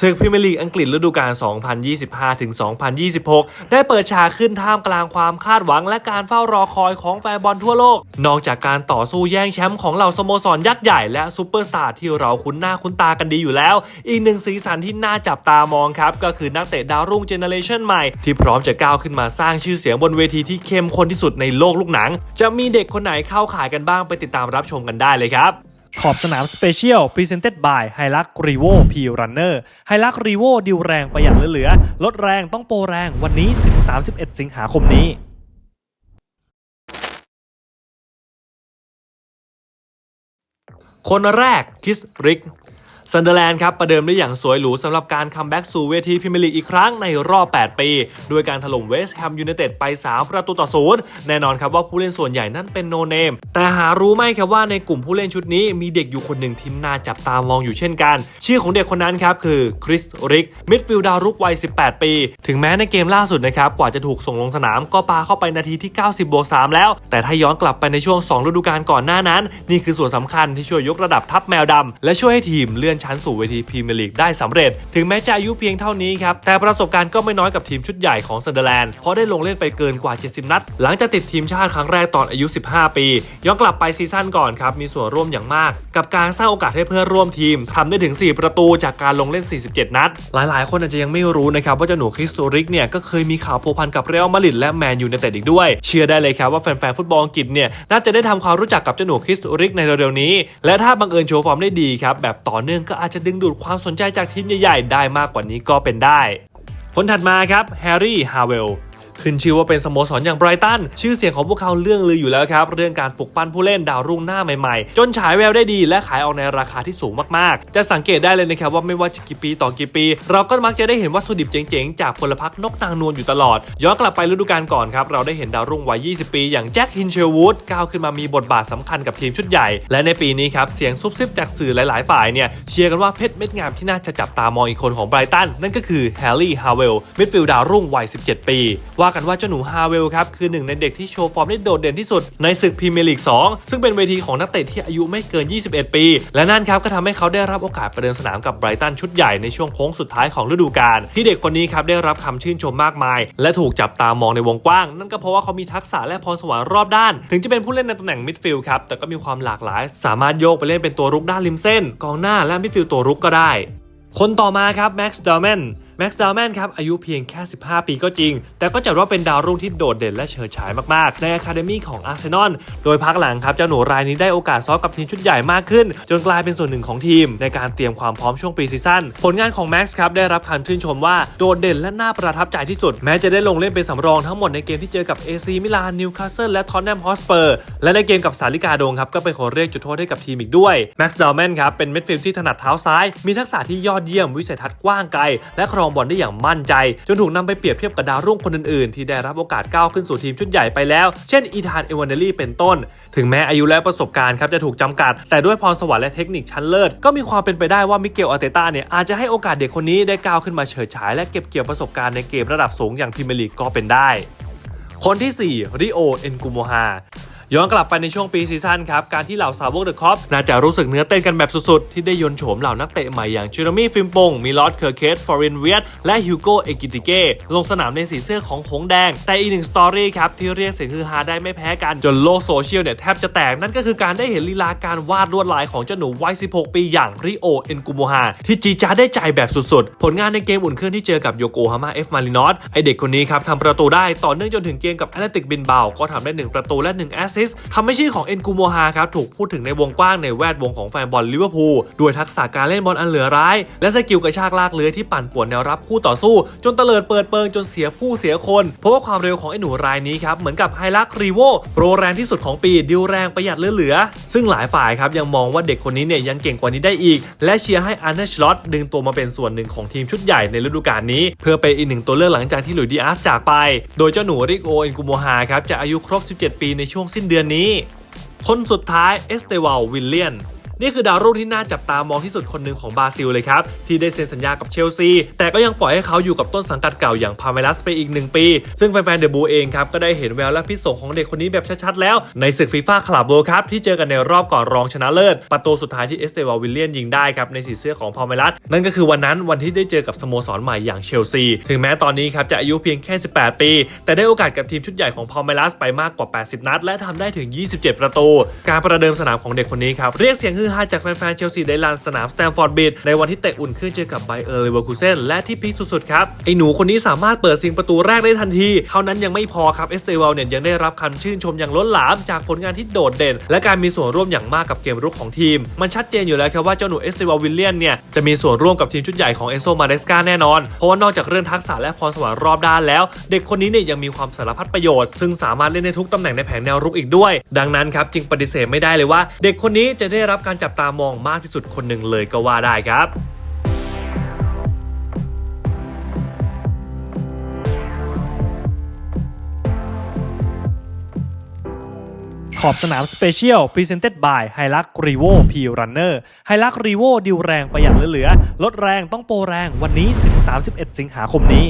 ศึกพรีเมียร์ลีกอังกฤษฤดูกาล 2025-2026 ได้เปิดฉากขึ้นท่ามกลางความคาดหวังและการเฝ้ารอคอยของแฟนบอลทั่วโลก นอกจากการต่อสู้แย่งแชมป์ของเหล่าสโมสรยักษ์ใหญ่และซูเปอร์สตาร์ที่เราคุ้นหน้าคุ้นตากันดีอยู่แล้ว อีกหนึ่งสีสันที่น่าจับตามองครับ ก็คือนักเตะดาวรุ่งเจเนเรชันใหม่ ที่พร้อมจะก้าวขึ้นมาสร้างชื่อเสียงบนเวทีที่เข้มข้นที่สุดในโลกลูกหนัง จะมีเด็กคนไหนเข้าขายกันบ้างไปติดตามรับชมกันได้เลยครับ ขอบสนามสเปเชียลพรีเซนเต็ดบายไฮลักรีโวพีรันเนอร์ไฮลักรีโวดิวแรงประหยัดเหลือๆลดแรงต้องโปรแรงวันนี้ถึง 31 สิงหาคมนี้คนแรกคิสริก ซันเดอร์แลนด์ครับประเดิมได้อย่างสวยหรูสำหรับการคัมแบ็กสู่เวทีพรีเมียร์ลีกอีกครั้งในรอบ 8 ปี ด้วยการถล่มเวสต์แฮมยูไนเต็ดไป 3 ประตูต่อศูนย์แน่นอนครับว่าผู้เล่นส่วนใหญ่นั่นเป็นโนเนม แต่หารู้ไหมครับว่าในกลุ่มผู้เล่นชุดนี้มีเด็กอยู่คนหนึ่งที่น่าจับตามองอยู่เช่นกัน ชื่อของเด็กคนนั้นครับคือคริสริกมิดฟิลด์ดาวรุกวัย 18 ปี ถึงแม้ในเกมล่าสุดนะครับกว่าจะถูกส่งลงสนามก็ปาเข้าไปนาทีที่ 90บวก3แล้ว แต่ถ้าย้อนกลับไปในช่วง 2 ฤดูกาลก่อนหน้านั้น นี่คือส่วนสำคัญที่ช่วยยกระดับทัพแมวดำและช่วยให้ทีมเลื่อนชั้นสู่เวทีพรีเมียร์ลีกได้สำเร็จ ถึงแม้จะอายุเพียงเท่านี้ครับ แต่ประสบการณ์ก็ไม่น้อยกับทีมชุดใหญ่ของซันเดอร์แลนด์เพราะได้ลงเล่นไปเกินกว่า 70 นัด หลังจากติดทีมชาติครั้งแรกตอนอายุ 15 ปี ย้อนกลับไปซีซั่นก่อนครับมีส่วนร่วมอย่างมาก กับการสร้างโอกาสให้เพื่อนร่วมทีมทำได้ถึง 4 ประตูจากการลงเล่น 47 นัด หลายๆ คนอาจจะยังไม่รู้นะครับว่าเจ้าหนูคริสโตริกเนี่ยก็เคยมีข่าวโพพันกับเรอัลมาดริดและแมนยูในแต่อีกด้วย เชื่อได้เลยครับว่าแฟนๆฟุตบอลอังกฤษเนี่ยน่าจะได้ทำความรู้จักกับเจ้าหนูคริสโตริกในเร็วๆนี้ และถ้าบังเอิญโชว์ฟอร์มได้ดีครับแบบต่อเนื่องก็อาจจะดึงดูดความสนใจจากทีมใหญ่ๆ ได้มากกว่านี้ก็เป็นได้ คนถัดมาครับแฮร์รี่ฮาเวล ขึ้นชื่อว่าเป็นสโมสรอย่างไบรตันชื่อเสียงของพวกเขาเรื่องลืออยู่แล้วครับ เรื่องการปลุกปั้นผู้เล่นดาวรุ่งหน้าใหม่ๆ จนฉายแววได้ดีและขายออกในราคาที่สูงมากๆ จะสังเกตได้เลยนะครับว่าไม่ว่าจะกี่ปีต่อกี่ปี เราก็มักจะได้เห็นวัตถุดิบเจ๋งๆ จากพลพรรคนกนางนวลอยู่ตลอด ย้อนกลับไปฤดูกาลก่อนครับ เราได้เห็นดาวรุ่งวัย 20 ปี อย่างแจ็คฮินเชลวูดก้าวขึ้นมามีบทบาทสำคัญกับทีมชุดใหญ่ และในปีนี้ครับเสียงซุบซิบจากสื่อหลายๆ ฝ่ายเนี่ยเชียร์กันว่าเพชรเม็ดงามที่น่าจะจับตามองอีกคนของไบรตันนั่นก็คือแฮร์รี่ฮาเวลมิดฟิลด์ดาวรุ่งวัย 17 ปีว่ากันว่าเจ้าหนูฮาเวลครับคือหนึ่งในเด็กที่โชว์ฟอร์มได้โดดเด่นที่สุดในศึกพรีเมียร์ลีก 2 ซึ่งเป็นเวทีของนักเตะที่อายุไม่เกิน 21 ปี และนั่นครับก็ทำให้เขาได้รับโอกาสประเดิมสนามกับไบรตันชุดใหญ่ในช่วงโค้งสุดท้ายของฤดูกาลที่เด็กคนนี้ครับได้รับคำชื่นชมมากมาย และถูกจับตามองในวงกว้าง นั่นก็เพราะว่าเขามีทักษะและพรสวรรค์รอบด้าน ถึงจะเป็นผู้เล่นในตำแหน่งมิดฟิลด์ครับแต่ก็มีความหลากหลาย สามารถโยกไปเล่นเป็นตัวรุกด้านริมเส้น กองหน้าและมิดฟิลด์ตัวรุกก็ได้ คนต่อมาครับแม็กซ์ดอร์แมนแม็กซ์ดาวแมนครับอายุเพียงแค่ 15 ปีก็จริง แต่ก็จัดว่าเป็นดาวรุ่งที่โดดเด่นและเฉิดฉายมากๆ ในอะคาเดมี่ของอาร์เซนอลโดยพักหลังครับเจ้าหนูรายนี้ได้โอกาสซ้อมกับทีมชุดใหญ่มากขึ้น จนกลายเป็นส่วนหนึ่งของทีม ในการเตรียมความพร้อมช่วงปีซีซั่นผลงานของแม็กซ์ครับได้รับคำชื่นชมว่าโดดเด่นและน่าประทับใจที่สุด แม้จะได้ลงเล่นเป็นสำรองทั้งหมดในเกมที่เจอกับ AC มิลานนิวคาสเซิลและทอนแนมฮอสเปอร์และในเกมกับสาลิกาโดงครับก็เป็นคนเรียกจุดโทษให้กับทีมอีกด้วยแม็กซ์ดาวแมนครับเป็นเม็ดฟิลด์ที่ถนัดเท้าซ้าย มีทักษะที่ยอดเยี่ยมวิสัยทัศน์กว้างไกลและครองบอลได้อย่างมั่นใจ จนถูกนำไปเปรียบเทียบกับดาวรุ่งคนอื่นๆ ที่ได้รับโอกาสก้าวขึ้นสู่ทีมชุดใหญ่ไปแล้ว เช่นอีธานเอวานเนลลี่เป็นต้น ถึงแม้อายุและประสบการณ์ครับจะถูกจำกัด แต่ด้วยพรสวรรค์และเทคนิคชั้นเลิศก็มีความเป็นไปได้ว่ามิเกลอาเตต้าเนี่ยอาจจะให้โอกาสเด็กคนนี้ได้ก้าวขึ้นมาเฉิดฉาย และเก็บเกี่ยวประสบการณ์ในเกมระดับสูงอย่างพรีเมียร์ลีกก็เป็นได้ คนที่4ริโอเอ็นกูโมฮา ย้อนกลับไปในช่วงปีซีซั่นครับการที่เหล่าสาวกเดอะคอปน่าจะรู้สึกเนื้อเต้นกันแบบสุดๆ ที่ได้ยนโฉมเหล่านักเตะใหม่อย่างเชอร์มี่ฟิมปงมิลอสเคอร์เคสฟอรินเวียตและฮิวโกเอกิติเก้ลงสนามในสีเสื้อของหงแดง แต่อีกหนึ่งสตอรี่ครับที่เรียกเสียงฮือฮาได้ไม่แพ้กันจนโลกโซเชียลเนี่ยแทบจะแตกนั่นก็คือการได้เห็นลีลาการวาดลวดลายของเจ้าหนูวัย 16 ปีอย่างริโอเอ็นกูโมฮาที่จีจ้าได้ใจแบบสุดๆ ผลงานในเกมอุ่นเครื่องที่เจอกับโยโกฮาม่าเอฟมารินอสไอเด็กคนนี้ครับทำประตูได้ต่อเนื่องจนถึงเกมกับแอตเลติกบินเบาก็ทำได้หนึ่งประตูและหนึ่งแอสซิสทำให้ชื่อของเอ็นกูโมฮาครับถูกพูดถึงในวงกว้างในแวดวงของแฟนบอลลิเวอร์พูลด้วยทักษะการเล่นบอลอันเหลือร้าย และสกิลกระชากลากเลื้อยที่ปั่นป่วนแนวรับคู่ต่อสู้ จนเตลิดเปิดเปิงจนเสียผู้เสียคน เพราะว่าความเร็วของไอ้หนูรายนี้ครับเหมือนกับไฮลักรีโวโปรแรงที่สุดของปีดิวแรงประหยัดเหลือๆซึ่งหลายฝ่ายครับยังมองว่าเด็กคนนี้เนี่ยยังเก่งกว่านี้ได้อีก และเชียร์ให้อาร์เนชลอตดึงตัวมาเป็นส่วนหนึ่งของทีมชุดใหญ่ในฤดูกาลนี้ เพื่อเป็นอีกหนึ่งตัวเลือกหลังจากที่หลุยส์ดิอาสจากไป โดยเจ้าหนูริโอเอ็นกูโมฮาครับจะอายุครบ 17 ปีในช่วงสิ้นเดือนนี้ คนสุดท้ายเอสเตวาลวิลเลียน นี่คือดาวรุ่งที่น่าจับตามองที่สุดคนหนึ่งของบราซิลเลยครับ ที่ได้เซ็นสัญญากับเชลซี แต่ก็ยังปล่อยให้เขาอยู่กับต้นสังกัดเก่าอย่างพาเมลัสไปอีกหนึ่งปี ซึ่งแฟนๆเดอะบูเองครับ ก็ได้เห็นแววและพิษสงของเด็กคนนี้แบบชัดๆแล้วในศึกฟีฟ่าคลับเวิลด์คัพที่เจอกันในรอบก่อนรองชนะเลิศ ประตูสุดท้ายที่เอสเตวาวิลเลียนยิงได้ครับในสีเสื้อของพาเมลัสนั่นก็คือวันนั้นวันที่ได้เจอกับสโมสรใหม่อย่างเชลซีถึงแม้ตอนนี้ครับจะอายุเพียงแค่ 18 ปี แต่ได้โอกาสกับทีมชุดใหญ่ของพาเมลัสไปมากกว่า 80 นัด และทำได้ถึง 27 ประตู การประเดิมสนามของเด็กคนนี้ครับเรียกเสียงฮือฮาจากแฟนๆเชลซีในลานสนามสแตมฟอร์ดบิดในวันที่เตะอุ่นเครื่องเจอกับไบเออร์เลเวอร์คูเซนและที่พีคสุดๆครับ ไอหนูคนนี้สามารถเปิดซิงประตูแรกได้ทันที เท่านั้นยังไม่พอครับเอสเตวลเนี่ยยังได้รับคำชื่นชมอย่างล้นหลามจากผลงานที่โดดเด่น และการมีส่วนร่วมอย่างมากกับเกมรุกของทีม มันชัดเจนอยู่แล้วครับว่าเจ้าหนูเอสเตวลวิลเลียนเนี่ยจะมีส่วนร่วมกับทีมชุดใหญ่ของเอนโซมาเดสกาแน่นอน เพราะว่านอกจากเรื่องทักษะและพรสวรรค์รอบด้านแล้ว เด็กคนนี้เนี่ยยังมีความสารพัดประโยชน์ ซึ่งสามารถเล่นในทุกตำแหน่งในแผงแนวรุกอีกด้วย ดังนั้นครับจึงปฏิเสธไม่ได้เลยว่า เด็กคนนี้จะได้รับการจับตามองมากที่สุดคนหนึ่งเลยก็ว่าได้ครับขอบสนามสเปเชียลพรีเซนเต็ดบายไฮลักรีโวพีรันเนอร์ไฮลักรีโวดิวแรงประหยัดเหลือๆลดแรงต้องโปรแรงวันนี้ถึง 31 สิงหาคมนี้